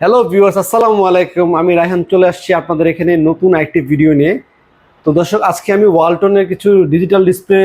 Hello viewers আসসালামু আলাইকুম। আমি রায়হান চলে আসছি আপনাদের এখানে নতুন একটি ভিডিও নিয়ে। তো দর্শক, আজকে আমি ওয়ালটনের কিছু ডিজিটাল ডিসপ্লে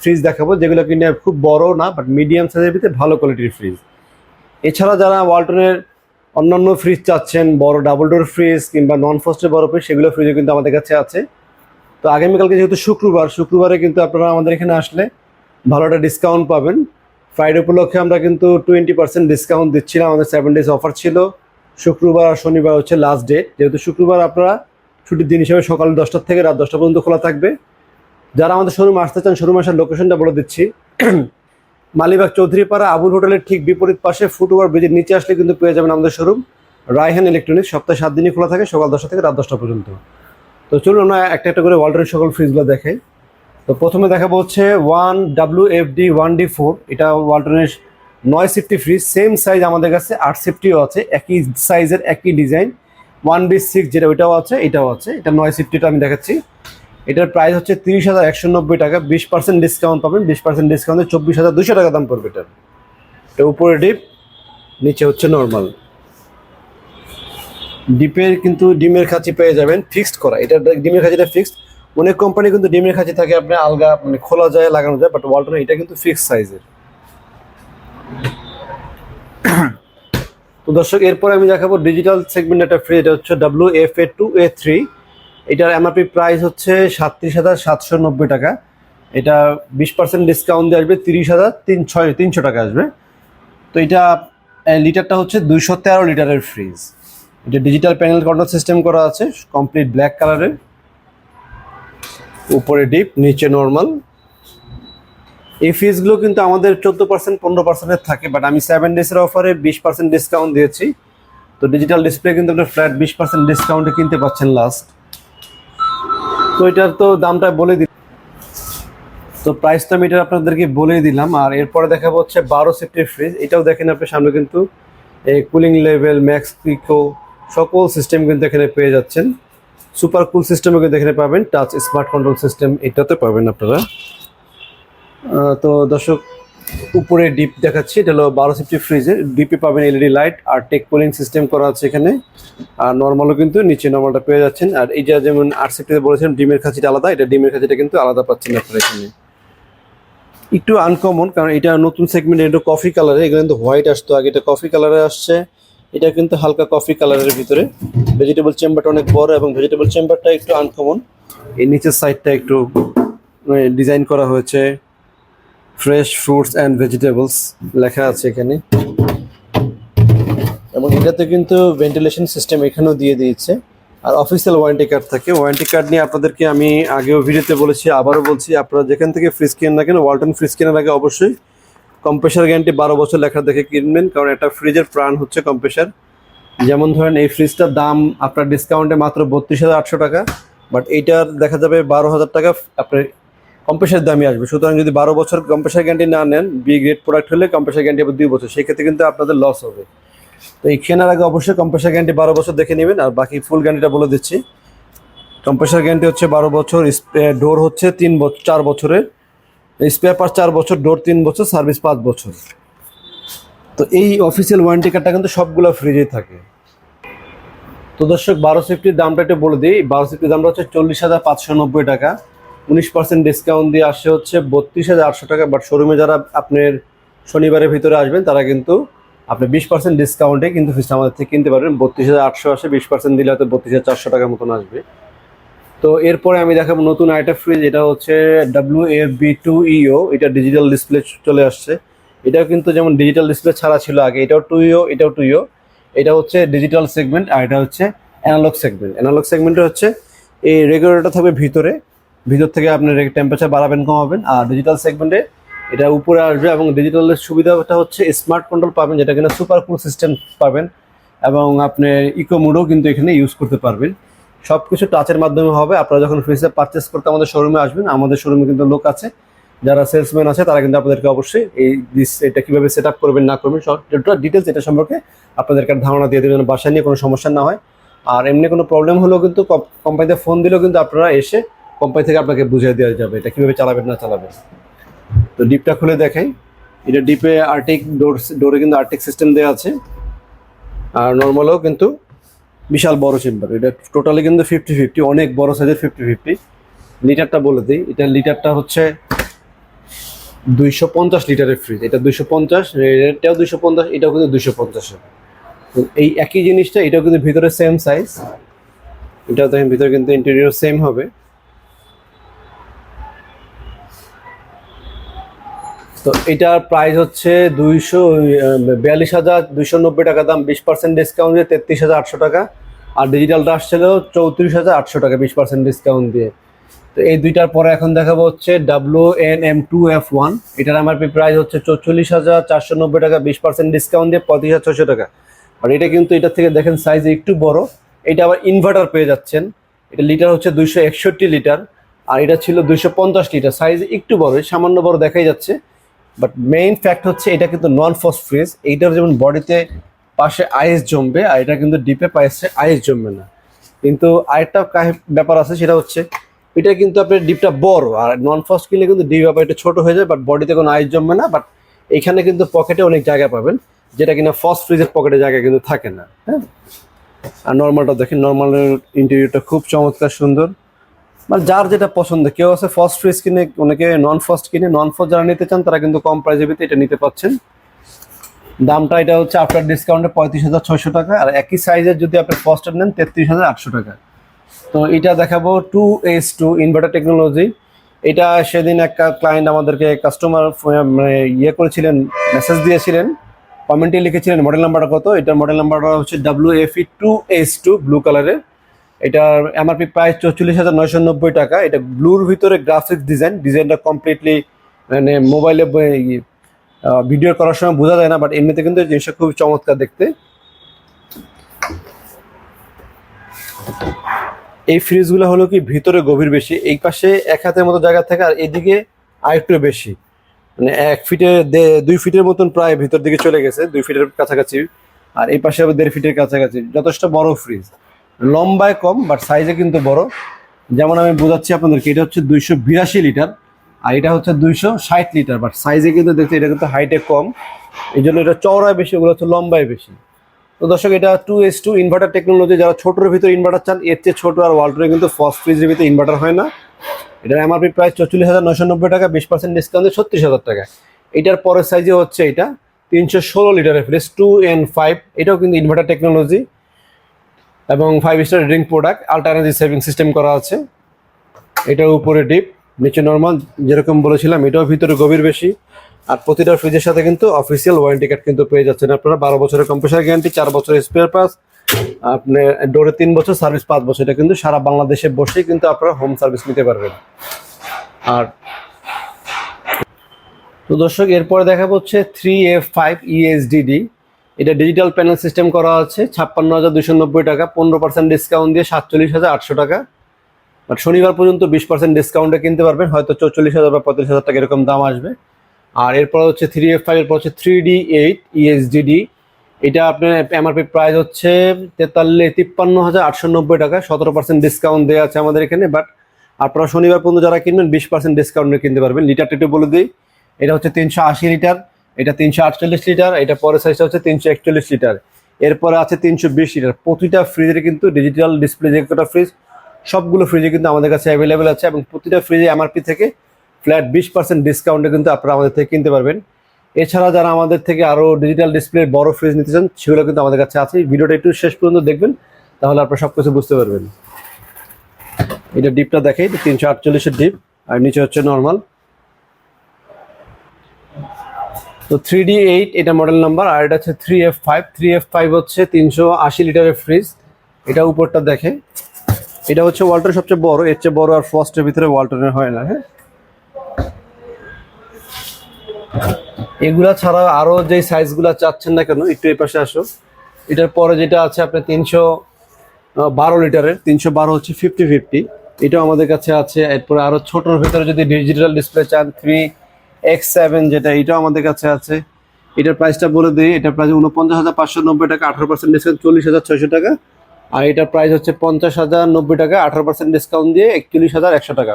ফ্রিজ দেখাবো, যেগুলো কিনে খুব বড় না বাট মিডিয়াম সাইজের ভিতরে ভালো কোয়ালিটির ফ্রিজ এছাড়া যারা ওয়ালটনের অন্যান্য ফ্রিজ চাচ্ছেন, বড় ডাবল ডোর ফ্রিজ কিংবা নন ফ্রস্টের বড় ফ্রিজ সেগুলো ফ্রিজও কিন্তু আমাদের কাছে আছে। তো আগামীকালকে যেহেতু শুক্রবার, শুক্রবারে কিন্তু আপনারা আমাদের এখানে আসলে ভালো একটা ডিসকাউন্ট পাবেন। ফ্রাইডে উপলক্ষে আমরা কিন্তু টোয়েন্টি পার্সেন্ট ডিসকাউন্ট দিচ্ছিলাম, আমাদের সেভেন ডেজ অফার ছিল। শুক্রবার আর শনিবার হচ্ছে লাস্ট ডেট যেহেতু শুক্রবার আপনারা ছুটির দিন হিসেবে সকাল দশটার থেকে রাত দশটা পর্যন্ত খোলা থাকবে। যারা আমাদের শোরুম আসতে চান শোরুম আসার লোকেশনটা বলে দিচ্ছি। মালিবাগ চৌধুরীপাড়া আবুল হোটেলের ঠিক বিপরীত পাশে ফুটওভার ব্রিজের নিচে আসলে কিন্তু পেয়ে যাবেন আমাদের শোরুম রায়হান ইলেকট্রনিক্স সপ্তাহে সাত দিনই খোলা থাকে, সকাল দশটা থেকে রাত দশটা পর্যন্ত। তো চলুন আমরা একটা একটা করে ওয়াল্টারের সকল ফ্রিজগুলো দেখাই। তো প্রথমে দেখা হচ্ছে one W F D one D four এটা ওয়াল্টনের নয় সিফটি ফ্রিজ সেম সাইজ আমাদের কাছে, আট সিফটিও আছে, একই সাইজের একই ডিজাইন ওয়ান বি সিক্স যেটা ওইটাও আছে, এটাও আছে, এটা নয় সিফটিটা আমি দেখাচ্ছি। এটার প্রাইস হচ্ছে তিরিশ হাজার একশো নব্বই টাকা, বিশ পার্সেন্ট ডিসকাউন্ট পাবেন, বিশ পার্সেন্ট ডিসকাউন্টে চব্বিশ হাজার দুশো টাকা দাম পড়বে এটার এটা উপরে ডিপ নিচে হচ্ছে নর্মাল ডিপের কিন্তু ডিমের খাঁচি পেয়ে যাবেন ফিক্সড করা। এটা ডিমের খাঁচিটা ফিক্সড অনেক কোম্পানি কিন্তু ডিমের খাঁচি থাকে আপনি আলগা মানে খোলা যায়, লাগানো যায় বাট ওয়ালটন এটা কিন্তু ফিক্সড সাইজের তো দর্শক, এরপরে আমি দেখাবো ডিজিটাল সেগমেন্ট একটা ফ্রি এটা হচ্ছে W F A two A three এটার এমআরপি প্রাইস হচ্ছে সাতত্রিশ হাজার সাতশো নব্বই টাকা। এটা বিশ পার্সেন্ট ডিসকাউন্ট দিয়ে আসবে, তিরিশ হাজার তিন ছয় তিনশো টাকা আসবে। তো এটা লিটারটা হচ্ছে দুইশো তেরো লিটারের ফ্রিজ এটা ডিজিটাল প্যানেল কন্ট্রোল সিস্টেম করা আছে কমপ্লিট ব্ল্যাক কালারের উপরে ডিপ নিচে নর্মাল এই ফিজগুলো কিন্তু আমাদের চোদ্দ পার্সেন্ট পনেরো পার্সেন্টের থাকে বাট আমি সেভেন ডেজের অফারে বিশ পার্সেন্ট ডিসকাউন্ট দিয়েছি। তো ডিজিটাল ডিসপ্লে কিন্তু আপনার ফ্ল্যাট বিশ পার্সেন্ট ডিসকাউন্টে কিনতে পাচ্ছেন লাস্ট তো এটার তো দামটা বলে দিই তো প্রাইস তো আমি এটা আপনাদেরকে বলেই দিলাম, আর এরপরে দেখাবো হচ্ছে বারো সেফটির ফ্রিজ এটাও দেখেন আপনার সামনে কিন্তু এই কুলিং লেভেল ম্যাক্স পিকো সকল সিস্টেম কিন্তু এখানে পেয়ে যাচ্ছেন। সুপার কুল সিস্টেমও কিন্তু এখানে পাবেন টাচ স্মার্ট কন্ট্রোল সিস্টেম এটাতে পাবেন আপনারা। তো দর্শক, উপরে ডিপ দেখাচ্ছি, এটা হলো বারো সিফটি ফ্রিজের ডিপে পাবেন এলইডি লাইট আর টেক কুলিং সিস্টেম করা আছে এখানে। আর নর্মালও কিন্তু নিচে নর্মালটা পেয়ে যাচ্ছেন। আর এই যে যেমন আট সিফটিতে বলেছেন, ডিমের খাঁচিটা আলাদা, এটা ডিমের খাঁচিটা কিন্তু আলাদা পাচ্ছেন আপনারা এখানে। একটু আনকমন কারণ এটা নতুন সেগমেন্ট এটা কফি কালারে এগুলো কিন্তু হোয়াইট আসতো, আগে এটা কফি কালারে আসছে। এটা কিন্তু হালকা কফি কালারের ভিতরে। ভেজিটেবল চেম্বারটা অনেক বড় এবং ভেজিটেবল চেম্বারটা একটু আনকমন এই নিচের সাইডটা একটু ডিজাইন করা হয়েছে। ফ্রেশ ফ্রুটস অ্যান্ড ভেজিটেবলস লেখা আছে এখানে। এবং এটাতে কিন্তু ভেন্টিলেশন সিস্টেম এখানেও দিয়ে দিয়েছে। আর অফিসিয়াল ওয়ারেন্টি কার্ড থাকে। ওয়ারেন্টি কার্ড নিয়ে আপনাদেরকে আমি আগেও ভিডিওতে বলেছি, আবারও বলছি, আপনারা যেখান থেকে ফ্রিজ কেন ওয়ালটন ফ্রিজ কেনার আগে অবশ্যই কম্প্রেসার গ্যারান্টি বারো বছর লেখা দেখে কিনবেন, কারণ একটা ফ্রিজের প্রাণ হচ্ছে কম্প্রেসার যেমন ধরেন, এই ফ্রিজটার দাম আপনার ডিসকাউন্টে মাত্র বত্রিশ হাজার আটশো টাকা বাট এইটার দেখা যাবে বারো হাজার টাকা, আপনার কম্প্রেসার দামই আসবে। সুতরাং যদি বারো বছর কম্প্রেসার গ্যারান্টি না নেন বি গ্রেড প্রোডাক্ট হলে কম্প্রেসার গ্যারান্টি দুই বছর। সেক্ষেত্রে কিন্তু আপনাদের লস হবে। তো এই কেনার আগে অবশ্যই কম্প্রেসার গ্যারান্টি বারো বছর দেখে নেবেন। আর বাকি ফুল গ্যারান্টিটা বলে দিচ্ছি। কম্প্রেসার গ্যারান্টি হচ্ছে বারো বছর ডোর হচ্ছে তিন বছর চার বছরের স্পেয়ার পার্ট চার বছর ডোর তিন বছর সার্ভিস পাঁচ বছর। তো এই অফিসিয়াল ওয়ারেন্টি কার্ডটা কিন্তু সবগুলো ফ্রিজেই থাকে। তো দর্শক, বারো সেফটির দামটা একটু বলে দিই। বারো সেফটির দামটা হচ্ছে চল্লিশ হাজার পাঁচশো নব্বই টাকা। উনিশ পার্সেন্ট ডিসকাউন্ট দিয়ে আসছে হচ্ছে বত্রিশ হাজার আটশো টাকা। বাট শোরুমে যারা আপনার শনিবারের ভিতরে আসবেন, তারা কিন্তু আপনি বিশ পার্সেন্ট ডিসকাউন্টে কিন্তু ফিসটা আমাদের থেকে কিনতে পারবেন। বত্রিশ হাজার আটশো আসে, বিশ পার্সেন্ট দিলে হয়তো বত্রিশ হাজার চারশো টাকার মতন আসবে। তো এরপরে আমি দেখাবো নতুন আইটা ফ্রিজ এটা হচ্ছে ডাব্লিউ এফ বি টু ইও এটা ডিজিটাল ডিসপ্লে চলে আসছে। এটাও কিন্তু যেমন ডিজিটাল ডিসপ্লে ছাড়া ছিল আগে, এটাও টু ইও এটাও টু ইও এটা হচ্ছে ডিজিটাল সেগমেন্ট আর এটা হচ্ছে অ্যানালগ সেগমেন্ট অ্যানালগ সেগমেন্টে হচ্ছে এই রেগুলেটরটা থাকবে ভিতরে। ভিতর থেকে আপনি টেম্পারেচার বাড়াবেন, কমাবেন। আর ডিজিটাল সেগমেন্টে এটা উপরে আসবে এবং ডিজিটালের সুবিধাটা হচ্ছে স্মার্ট কন্ট্রোল পাবেন, যেটা কিনা সুপার কুল সিস্টেম পাবেন। এবং আপনি ইকো মোডও কিন্তু এখানে ইউজ করতে পারবেন। সব কিছু টাচের মাধ্যমে হবে। আপনারা যখন ফ্রিজে পারচেস করতে আমাদের শোরুমে আসবেন, আমাদের শোরুমে কিন্তু লোক আছে। যারা সেলসম্যান আছে, তারা কিন্তু আপনাদেরকে অবশ্যই এই এটা কীভাবে সেট আপ করবেন, না করবেন, সব ডিটেলস এটা সম্পর্কে আপনাদেরকে ধারণা দিয়ে দেবেন বাসায় নিয়ে কোনো সমস্যা না হয়। আর এমনি কোনো প্রবলেম হলেও কিন্তু কোম্পানিতে ফোন দিলেও কিন্তু আপনারা এসে কোম্পানি থেকে আপনাকে বুঝিয়ে দেওয়া যাবে এটা কীভাবে চালাবেন, না চালাবেন। তো ডিপটা খুলে দেখাই। এটা ডিপে আর্টিক ডোর ডোরে কিন্তু আর্টিক সিস্টেম দেওয়া আছে। আর নর্মালও কিন্তু বিশাল বড় চেম্বার এটা টোটালি কিন্তু ফিফটি ফিফটি অনেক বড় সাইজের ফিফটি ফিফটি লিটারটা বলে দিই, এটা লিটারটা হচ্ছে দুইশো পঞ্চাশ লিটারের ফ্রিজ এটা দুইশো পঞ্চাশ এটাও দুইশো পঞ্চাশ, এটাও কিন্তু দুইশো পঞ্চাশের। এই একই জিনিসটা, এটাও কিন্তু ভিতরে সেম সাইজ এটাও দেখেন, ভিতরে কিন্তু ইন্টেরিয়র সেম হবে। তো এটার প্রাইস হচ্ছে দুইশো বিয়াল্লিশ হাজার দুইশো নব্বই টাকা দাম। বিশ পার্সেন্ট ডিসকাউন্ট দিয়ে তেত্রিশ হাজার আটশো টাকা। আর ডিজিটালটা আসছিল চৌত্রিশ হাজার আটশো টাকা বিশ পার্সেন্ট ডিসকাউন্ট দিয়ে। তো এই দুইটার পরে এখন দেখাবো হচ্ছে W N M two F one এটার আমার প্রাইস হচ্ছে চৌচল্লিশ হাজার চারশো নব্বই টাকা, বিশ পার্সেন্ট ডিসকাউন্ট দিয়ে পঁয়ত্রিশ হাজার ছশো টাকা। আর এটা কিন্তু এটার থেকে দেখেন সাইজ একটু বড়। এটা আবার ইনভার্টার পেয়ে যাচ্ছেন। এটা লিটার হচ্ছে দুইশো একষট্টি লিটার আর এটা ছিল দুইশো পঞ্চাশ লিটার সাইজ একটু বড়, সামান্য বড় দেখাই যাচ্ছে। বাট মেইন ফ্যাক্ট হচ্ছে এটা কিন্তু নন ফস ফ্রিজ এইটার যেমন বডিতে পাশে আইস জমবে, আর এটা কিন্তু ডিপে পাশে আইস জমবে না। কিন্তু আরেকটা ব্যাপার আছে, সেটা হচ্ছে এটা কিন্তু আপনার ডিপটা বড়, আর নন ফস কিনলে কিন্তু ডিপ ব্যাপার একটু ছোট হয়ে যায় বাট বডিতে কোনো আইস জমবে না বাট এখানে কিন্তু পকেটে অনেক জায়গা পাবেন, যেটা কিনা ফস ফ্রিজের পকেটে জায়গা কিন্তু থাকে না হ্যাঁ? আর নর্মালটা দেখেন নর্মালের ইন্টেরিয়রটা খুব চমৎকার সুন্দর। মানে যার যেটা পছন্দ, কেউ আছে ফার্স্ট ফ্রিজ কিনে, অনেকে নন ফার্স্ট কিনে নন ফার্স্ট যারা নিতে চান তারা কিন্তু কম প্রাইজের ভিতরে এটা নিতে পাচ্ছেন দামটা এটা হচ্ছে আপনার ডিসকাউন্টে পঁয়ত্রিশ হাজার ছয়শো টাকা আর একই সাইজের যদি আপনি ফার্স্টার নেন, তেত্রিশ হাজার আটশো টাকা। তো এটা দেখাবো two S two inverter technology এটা সেদিন একটা ক্লায়েন্ট আমাদেরকে কাস্টমার মানে ইয়ে করেছিলেন মেসেজ দিয়েছিলেন কমেন্টে লিখেছিলেন মডেল নাম্বারটা কত? এটার মডেল নাম্বারটা হচ্ছে W F E two S two blue কালারের এটার এমআরপি প্রাইস চৌচল্লিশ হাজার নয়শো নব্বই টাকা। এটা ব্লুর ভিতরে গ্রাফিক্স ডিজাইন ডিজাইনটা কমপ্লিটলি মানে মোবাইলে ভিডিও করার সময় বোঝা যায় না বাট এমনিতে কিন্তু জিনিসটা খুব চমৎকার দেখতে। এই ফ্রিজগুলো হলো কি ভিতরে গভীর বেশি, এই পাশে এক হাতের মতো জায়গা থাকে আর এদিকে আরেকটু বেশি। মানে এক ফিটের দে- দুই ফিটের মতন প্রায় ভিতর দিকে চলে গেছে, দুই ফিটের কাছাকাছি, আর এই পাশে আবার দেড় ফিটের কাছাকাছি। যথেষ্ট বড় ফ্রিজ লম্বায় কম বাট সাইজে কিন্তু বড়। যেমন আমি বোঝাচ্ছি আপনাদেরকে, এটা হচ্ছে দুইশো বিরাশি লিটার, আর এটা হচ্ছে দুইশো ষাট লিটার বাট সাইজে কিন্তু দেখতে এটা কিন্তু হাইটে কম। এই জন্য এটা চওড়ায় বেশি, ওগুলো হচ্ছে লম্বায় বেশি। তো দর্শক, এটা two S two inverter technology যারা ছোটোর ভিতরে ইনভার্টার চান, এর চেয়ে ছোটো আর ওয়ালটনে কিন্তু ফার্স্ট ফ্রিজের ভিতরে ইনভার্টার হয় না। এটার এমআরপি প্রাইস চল্লিশ হাজার নশো নব্বই টাকা, বিশ পার্সেন্ট ডিসকাউন্টে ছত্রিশ হাজার টাকা। এটার পরের সাইজে হচ্ছে এটা, তিনশো ষোলো লিটারের ফ্রিজ টু এন ফাইভ এটাও কিন্তু ইনভার্টার টেকনোলজি এবং five star rating product ultra energy saving system করা আছে। এটার উপরে ডিপ নিচে নর্মাল যেরকম বলেছিলাম, এটাও ভিতরে গভীর বেশি। আর প্রতিটা ফ্রিজের সাথে কিন্তু অফিসিয়াল ওয়ারেন্টি কার্ড কিন্তু পেয়ে যাচ্ছেন আপনারা। বারো বছরের কম্পিউটার গ্যারান্টি চার বছরের স্পেয়ার পাস আপনি ডোরে তিন বছর সার্ভিস পাঁচ বছর। এটা কিন্তু সারা বাংলাদেশে বসেই কিন্তু আপনারা হোম সার্ভিস নিতে পারবেন। আর তো দর্শক, এরপরে দেখা হচ্ছে থ্রি এফ ফাইভ ইএসডিডি এটা ডিজিটাল প্যানেল সিস্টেম করা আছে, ছাপ্পান্ন হাজার দুশো নব্বই টাকা, পনেরো পার্সেন্ট ডিসকাউন্ট দিয়ে সাতচল্লিশ হাজার আটশো টাকা। বাট শনিবার পর্যন্ত বিশ পার্সেন্ট ডিসকাউন্টে কিনতে পারবেন, হয়তো চৌচল্লিশ হাজার বা পঁয়ত্রিশ হাজার টাকা এরকম দাম আসবে। আর এরপর হচ্ছে থ্রি এফ ফাইভ এরপর হচ্ছে থ্রি ডি এইট ইএসডিডি এটা আপনার এমআরপি প্রাইস হচ্ছে তেতাল্লিশ, তিপ্পান্ন হাজার আটশো নব্বই টাকা, সতেরো পার্সেন্ট ডিসকাউন্ট দেওয়া আছে আমাদের এখানে বাট আপনারা শনিবার পর্যন্ত যারা কিনবেন, বিশ পার্সেন্ট ডিসকাউন্টে কিনতে পারবেন। লিটারটা একটু বলে দিই, এটা হচ্ছে তিনশো আশি লিটার এটা তিনশো আটচল্লিশ লিটার, এটা পরের সাইজটা হচ্ছে তিনশো একচল্লিশ লিটার। এরপরে আছে তিনশো বিশ লিটার। প্রতিটা ফ্রিজের কিন্তু ডিজিটাল ডিসপ্লে যে কটা ফ্রিজ সবগুলো ফ্রিজে কিন্তু আমাদের কাছে অ্যাভেলেবেল আছে এবং প্রতিটা ফ্রিজে এমআরপি থেকে ফ্ল্যাট বিশ পার্সেন্ট ডিসকাউন্টে কিন্তু আপনারা আমাদের থেকে কিনতে পারবেন। এছাড়া যারা আমাদের থেকে আরও ডিজিটাল ডিসপ্লের বড় ফ্রিজ নিতে চান, সেগুলো কিন্তু আমাদের কাছে আছে। ভিডিওটা একটু শেষ পর্যন্ত দেখবেন, তাহলে আপনারা সব কিছু বুঝতে পারবেন। এটা ডিপটা দেখে তিনশো আটচল্লিশের ডিপ আর নিচে হচ্ছে নর্মাল তো থ্রি ডি এইট এটা মডেল নাম্বার আর এটা হচ্ছে three F five three F five হচ্ছে তিনশো আশি লিটারের ফ্রিজ এটা উপরটা দেখে এটা হচ্ছে ওয়ালটনের সবচেয়ে বড়, এর চেয়ে বড় আর ফার্স্টের ভিতরে ওয়ালটনের হয় না হ্যাঁ। এগুলা ছাড়া আরও যে সাইজগুলা চাচ্ছেন না কেন, একটু এই পাশে আসো এটার পরে যেটা আছে আপনার তিনশো বারো লিটারের, তিনশো বারো হচ্ছে ফিফটি ফিফটি এটাও আমাদের কাছে আছে, এরপরে আরও ছোটোর ভিতরে যদি ডিজিটাল ডিসপ্লে চান থ্রি এক্স সেভেন যেটা, এটাও আমাদের কাছে আছে। এটার প্রাইসটা বলে দিই, এটার প্রাইস উনপঞ্চাশ হাজার পাঁচশো নব্বই টাকা, আঠারো পার্সেন্ট ডিসকাউন্ট চল্লিশ হাজার ছয়শো টাকা। আর এটার প্রাইস হচ্ছে পঞ্চাশ হাজার নব্বই টাকা, আঠারো পার্সেন্ট ডিসকাউন্ট দিয়ে একচল্লিশ হাজার একশো টাকা।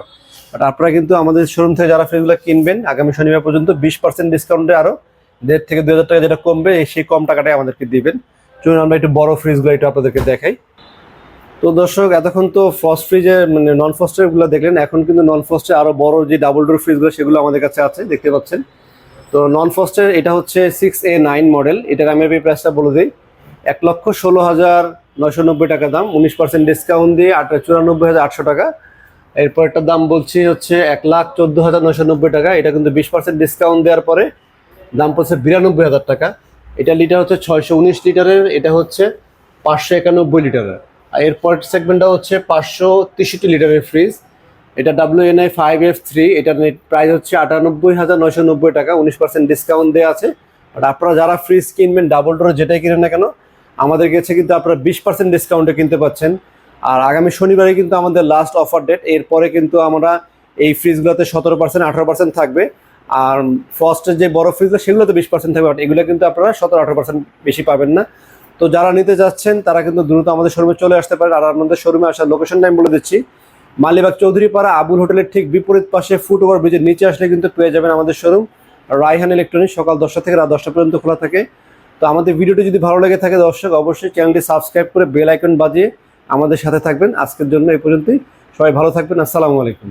বাট আপনারা কিন্তু আমাদের শোরুম থেকে যারা ফ্রিজগুলো কিনবেন, আগামী শনিবার পর্যন্ত বিশ পার্সেন্ট ডিসকাউন্টে আরও দেড় থেকে দু হাজার টাকা যেটা কমবে, সেই কম টাকাটাই আমাদেরকে দিবেন। চলুন আমরা একটু বড় ফ্রিজগুলো একটু আপনাদেরকে দেখাই। তো দর্শক, এতক্ষণ তো ফ্রস্ট ফ্রিজে মানে নন ফ্রস্টেরগুলো দেখলেন, এখন কিন্তু নন ফ্রস্টে আরও বড় যে ডাবল ডোর ফ্রিজগুলো সেগুলো আমাদের কাছে আছে, দেখতে পাচ্ছেন। তো নন ফ্রস্টের এটা হচ্ছে সিক্স এ নাইন মডেল এটার আমি এমআরপি প্রাইসটা বলে দিই। এক লক্ষ ষোলো হাজার নয়শো নব্বই টাকা দাম, উনিশ পার্সেন্ট ডিসকাউন্ট দিয়ে আট, চুরানব্বই হাজার আটশো টাকা। এরপর এটার দাম বলছি হচ্ছে এক লাখ চোদ্দ হাজার নয়শো নব্বই টাকা, এটা কিন্তু বিশ পার্সেন্ট ডিসকাউন্ট দেওয়ার পরে দাম পড়ছে বিরানব্বই হাজার টাকা। এটা লিটার হচ্ছে ছয়শো উনিশ লিটারের এটা হচ্ছে পাঁচশো একানব্বই লিটারের এরপর সেগমেন্টটা হচ্ছে পাঁচশো তেষট্টি লিটারের ফ্রিজ এটা W N I five F three এটার নেট প্রাইস হচ্ছে আটানব্বই হাজার নয়শো নব্বই টাকা, উনিশ পার্সেন্ট ডিসকাউন্ট দেওয়া আছে। আর আপনারা যারা ফ্রিজ কিনবেন ডাবল ডোর যেটাই কিনেন না কেন, আমাদের কাছে কিন্তু আপনারা বিশ পার্সেন্ট ডিসকাউন্টে কিনতে পাচ্ছেন। আর আগামী শনিবারে কিন্তু আমাদের লাস্ট অফার ডেট এরপরে কিন্তু আমরা এই ফ্রিজগুলোতে সতেরো পার্সেন্ট আঠারো পার্সেন্ট থাকবে। আর ফার্স্টের যে বড় ফ্রিজগুলো সেগুলোতে বিশ পার্সেন্ট থাকবে। বাট এগুলো কিন্তু আপনারা সতেরো আঠারো পার্সেন্ট বেশি পাবেন না। তো যারা নিতে যাচ্ছেন, তারা কিন্তু দ্রুত আমাদের শোরুমে চলে আসতে পারেন। আর আমাদের শোরুমে আসার লোকেশনটা আমি বলে দিচ্ছি, মালিবাগ চৌধুরীপাড়া আবুল হোটেলের ঠিক বিপরীত পাশে ফুট ওভার ব্রিজের নিচে আসলে কিন্তু পেয়ে যাবেন আমাদের শোরুম রায়হান ইলেকট্রনিক্স সকাল দশটা থেকে রাত দশটা পর্যন্ত খোলা থাকে। তো আমাদের ভিডিওটি যদি ভালো লেগে থাকে দর্শক, অবশ্যই চ্যানেলটি সাবস্ক্রাইব করে বেল আইকন বাজিয়ে আমাদের সাথে থাকবেন। আজকের জন্য এই পর্যন্তই। সবাই ভালো থাকবেন। আসসালামু আলাইকুম।